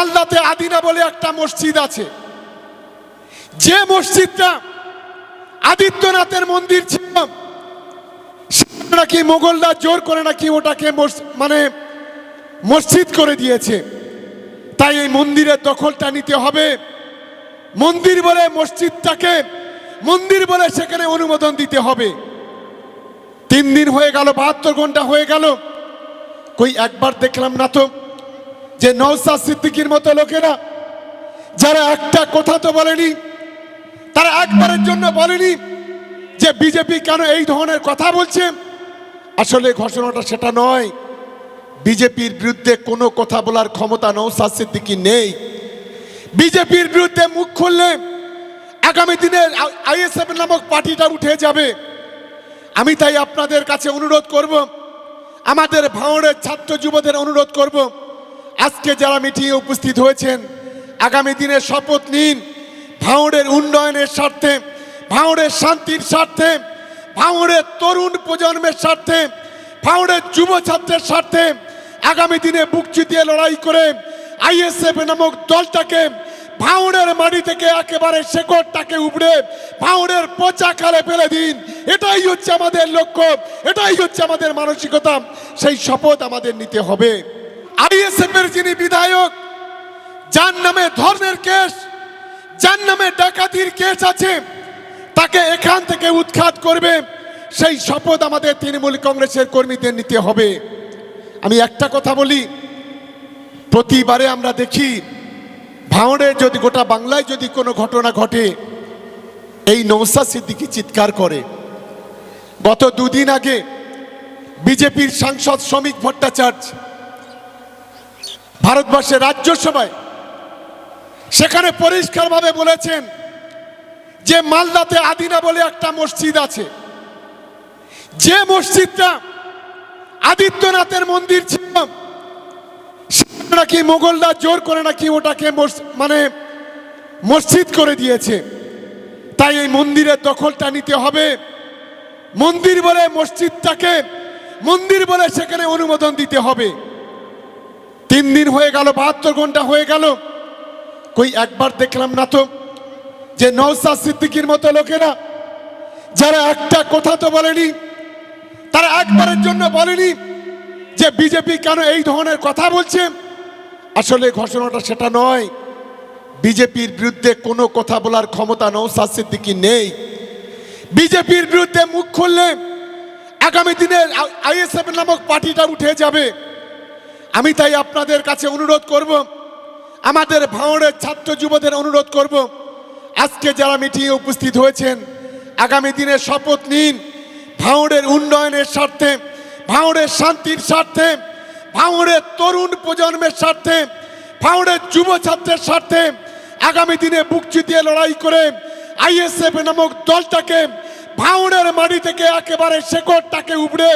মালদাতে আদিনা বলে একটা মসজিদ আছে। যে মসজিদটা আদিত্যনাথের মন্দির ছিল নাকি মোগলরা জোর করে নাকি ওটাকে মানে মসজিদ করে দিয়েছে। তাই এই মন্দিরের দখলটা নিতে হবে। মন্দির বলে মসজিদটাকে, মন্দির বলে সেখানে অনুমোদন দিতে হবে। তিন দিন হয়ে গেল, বাহাত্তর ঘণ্টা হয়ে গেল। কই একবার দেখলাম না তো। যে নৌসাদ সিদ্দিকির মতো লোকেরা, যারা একটা কথা তো বলেনি, তারা একবারের জন্য বলেনি যে বিজেপি কেন এই ধরনের কথা বলছে। আসলে ঘোষণাটা সেটা নয়। বিজেপির বিরুদ্ধে কোনো কথা বলার ক্ষমতা নৌসাদ সিদ্দিকি নেই। বিজেপির বিরুদ্ধে মুখ খুললে আগামী দিনে আইএসএফ নামক পার্টিটা উঠে যাবে। আমি তাই আপনাদের কাছে অনুরোধ করব। আমাদের ভাঙড়ের ছাত্র যুবদের অনুরোধ করব। আজকে যারা মিটিংয়ে উপস্থিত হয়েছেন, আগামী দিনে শপথ নিন। ভাঙড়ের উন্নয়নের স্বার্থে, ভাঙড়ের শান্তির স্বার্থে, ভাঙড়ের তরুণ প্রজন্মের স্বার্থে, ভাঙড়ের যুব ছাত্রের স্বার্থে আগামী দিনে বুক চিতিয়ে লড়াই করে আইএসএফ নামক দলটাকে ভাঙড়ের মাটি থেকে একেবারে শেকড়টাকে উপড়ে ভাঙড়ের পচা খালে ফেলে দিন। এটাই হচ্ছে আমাদের লক্ষ্য, এটাই হচ্ছে আমাদের মানসিকতা। সেই শপথ আমাদের নিতে হবে। আইএসএফ এর যিনি বিধায়ক, যার নামে ধর্মের কেস, যার নামে ডাকাতির কেস আছে, তাকে এখান থেকে উৎখাত করবে। সেই শপথ আমাদের তৃণমূল কংগ্রেসের কর্মীদের নিতে হবে। আমি একটা কথা বলি, প্রতিবারে আমরা দেখি ভাঁড়ে যদি গোটা বাংলায় যদি কোনো ঘটনা ঘটে, এই নৌসা সিদ্দিকি চিৎকার করে। গত দুদিন আগে বিজেপির সাংসদ শ্রমিক ভট্টাচার্য ভারতবর্ষের রাজ্যসভায় সেখানে পরিষ্কারভাবে বলেছেন যে মালদাতে আদিনা বলে একটা মসজিদ আছে। যে মসজিদটা আদিত্যনাথের মন্দির ছিল নাকি মোগলরা জোর করে নাকি ওটাকে মানে মসজিদ করে দিয়েছে। তাই এই মন্দিরের দখলটা নিতে হবে। মন্দির বলে মসজিদটাকে, মন্দির বলে সেখানে অনুমোদন দিতে হবে। তিন দিন হয়ে গেল, বাহাত্তর ঘণ্টা হয়ে গেল। কই, একবার দেখলাম না তো, যে নৌসাদ সিদ্দিকির মতো লোকেরা, যারা একটা কথা তো বলেনি, তারা একবারের জন্য বলেনি যে বিজেপি কেন এই ধরনের কথা বলছে। আসলে ঘোষণাটা সেটা নয়। বিজেপির বিরুদ্ধে কোনো কথা বলার ক্ষমতা নৌসাদ সিদ্দিকি নেই। বিজেপির বিরুদ্ধে মুখ খুললে আগামী দিনে আইএসএফ নামক পার্টিটা উঠে যাবে। আমি তাই আপনাদের কাছে অনুরোধ করব, আমাদের ভাঙড়ের ছাত্র যুবদের অনুরোধ করব, আজকে যারা মিটিংয়ে উপস্থিত হয়েছেন, আগামী দিনে শপথ নিন, ভাঙড়ের উন্নয়নের স্বার্থে, ভাঙড়ের শান্তির স্বার্থে, ভাঙড়ের তরুণ প্রজন্মের স্বার্থে, ভাঙড়ের যুব ছাত্রের স্বার্থে, আগামী দিনে বুক চিতিয়ে লড়াই করে আইএসএফ নামক দলটাকে ভাঙড়ের মাটি থেকে একেবারে শেকড়টাকে উপড়ে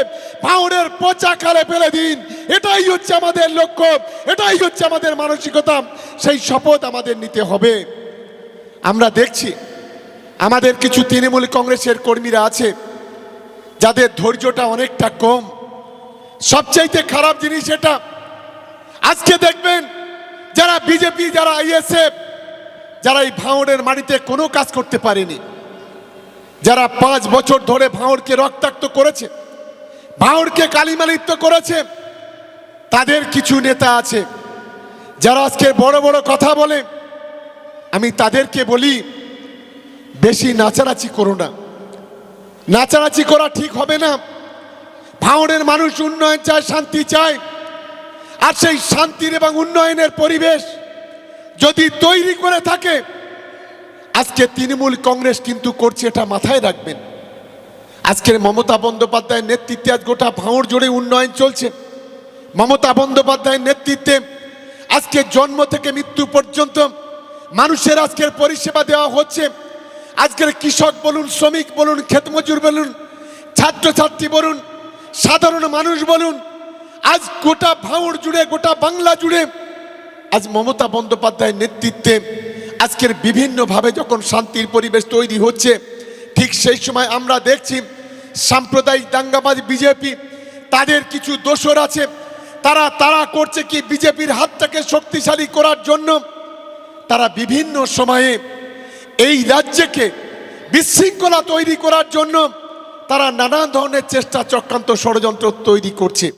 ভাঙড়ের পচা খালে ফেলে দিন। এটাই হচ্ছে আমাদের লক্ষ্য, এটাই হচ্ছে আমাদের মানসিকতা, সেই শপথ আমাদের নিতে হবে। আমরা দেখছি, আমাদের কিছু তৃণমূল কংগ্রেসের কর্মীরা আছে, যাদের ধৈর্যটা অনেকটা কম। সবচাইতে খারাপ জিনিস এটা, আজকে দেখবেন যারা বিজেপি, যারা আইএসএফ, যারা এই ভাঙড়ের মাটিতে কোনো কাজ করতে পারেনি, যারা পাঁচ বছর ধরে ভাঁড়কে রক্তাক্ত করেছে ভাঁড়কে কালিমালিত্ব করেছে তাদের কিছু নেতা আছে, যারা আজকে বড় বড় কথা বলে। আমি তাদেরকে বলি, বেশি নাচানাচি করো না। নাচানাচি করা ঠিক হবে না। ভাঁড়ের মানুষ উন্নয়ন চায়, শান্তি চায়। আর সেই শান্তির এবং উন্নয়নের পরিবেশ যদি তৈরি করে থাকে, আজকে তৃণমূল কংগ্রেস কিন্তু করছে এটা মাথায় রাখবেন। আজকের মমতা বন্দ্যোপাধ্যায়ের নেতৃত্বে আজ গোটা ভাঙড় জুড়ে উন্নয়ন চলছে। মমতা বন্দ্যোপাধ্যায়ের নেতৃত্বে আজকে জন্ম থেকে মৃত্যু পর্যন্ত মানুষের আজকের পরিষেবা দেওয়া হচ্ছে। আজকের কৃষক বলুন, শ্রমিক বলুন ক্ষেতমজুর বলুন, ছাত্রছাত্রী বলুন, সাধারণ মানুষ বলুন, আজ গোটা ভাঙড় জুড়ে, গোটা বাংলা জুড়ে আজ মমতা বন্দ্যোপাধ্যায়ের নেতৃত্বে আজকের বিভিন্নভাবে যখন শান্তির পরিবেশ তৈরি হচ্ছে, ঠিক সেই সময় আমরা দেখছি সাম্প্রদায়িক দাঙ্গাবাজ বিজেপি, তাদের কিছু দোষর আছে। তারা তারা করছে কি বিজেপির হাতটাকে শক্তিশালী করার জন্য? তারা বিভিন্ন সময়ে এই রাজ্যকে বিশৃঙ্খলা তৈরি করার জন্য তারা নানান ধরনের চেষ্টা চক্রান্ত ষড়যন্ত্র তৈরি করছে।